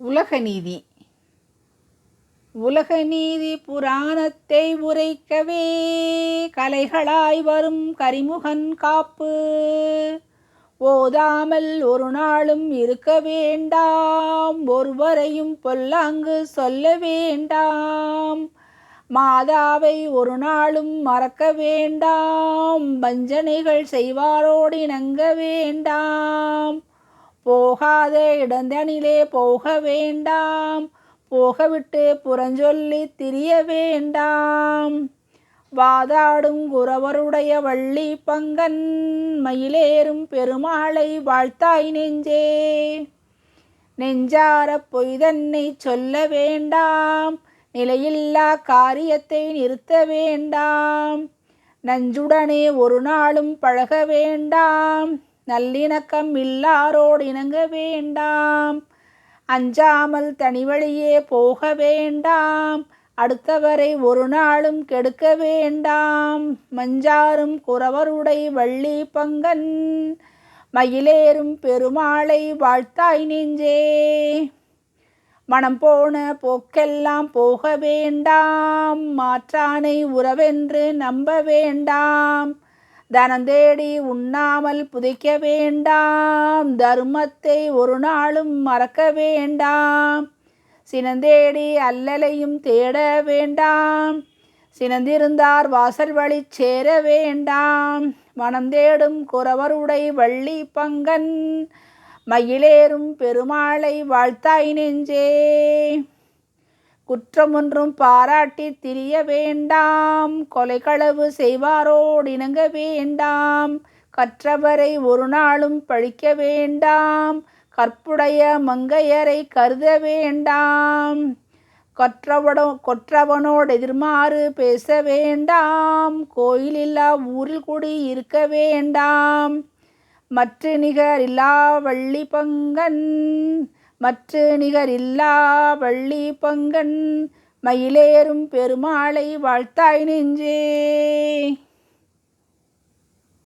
உலகநீதி உலகநீதி புராணத்தை உரைக்கவே கலைகளாய் வரும் கரிமுகன் காப்பு. ஓதாமல் ஒரு நாளும் இருக்க வேண்டாம். ஒருவரையும் பொல்லாங்கு சொல்ல வேண்டாம். மாதாவை ஒரு நாளும் மறக்க வேண்டாம். வஞ்சனைகள் செய்வாரோடு இணங்க வேண்டாம். போகாத இடந்தனிலே போக வேண்டாம். போகவிட்டு புறஞ்சொல்லி திரிய வேண்டாம். வாதாடும் குறவருடைய வள்ளி பங்கன் மயிலேறும் பெருமாளை வாழ்த்தாய் நெஞ்சே. நெஞ்சாரப் பொய்தன்னை சொல்ல வேண்டாம். நிலையில்லா காரியத்தை நிறுத்த வேண்டாம். நஞ்சுடனே ஒரு நாளும் பழக வேண்டாம். நல்லிணக்கம் இல்லாரோடு இணங்க வேண்டாம். அஞ்சாமல் தனிவழியே போக வேண்டாம். அடுத்தவரை ஒரு நாளும் கெடுக்க வேண்டாம். மஞ்சாரும் குறவருடை வள்ளி பங்கன். மயிலேறும் பெருமாளை வாழ்த்தாய் நெஞ்சே. மனம் போன போக்கெல்லாம் போக வேண்டாம். மாற்றானை உறவென்று நம்ப வேண்டாம். தனம் தேடி உண்ணாமல் புதைக்க வேண்டாம். தர்மத்தை ஒரு நாளும் மறக்க வேண்டாம். சினந்தேடி அல்லலையும் தேட வேண்டாம். சினந்திருந்தார் வாசல் வழி சேர வேண்டாம். மனம் தேடும் குறவருடை வள்ளி பங்கன். மயிலேறும் பெருமாளை வாழ்த்தாய் நெஞ்சே. குற்றமொன்றும் பாராட்டி திரிய வேண்டாம். கொலைகளவு செய்வாரோடு இணங்க வேண்டாம். கற்றவரை ஒரு நாளும் பழிக்க வேண்டாம். கற்புடைய மங்கையரை கருத வேண்டாம். கொற்றவனோ கொற்றவனோடு எதிர்மாறு பேச வேண்டாம். கோயிலில்லா ஊரில் கூடி இருக்க வேண்டாம். மற்ற நிகர் இல்லா வள்ளி பங்கன் மற்று நிகரில்லா வள்ளி பங்கன் மயிலேறும் பெருமாளை வாழ்த்தாய் நெஞ்சே.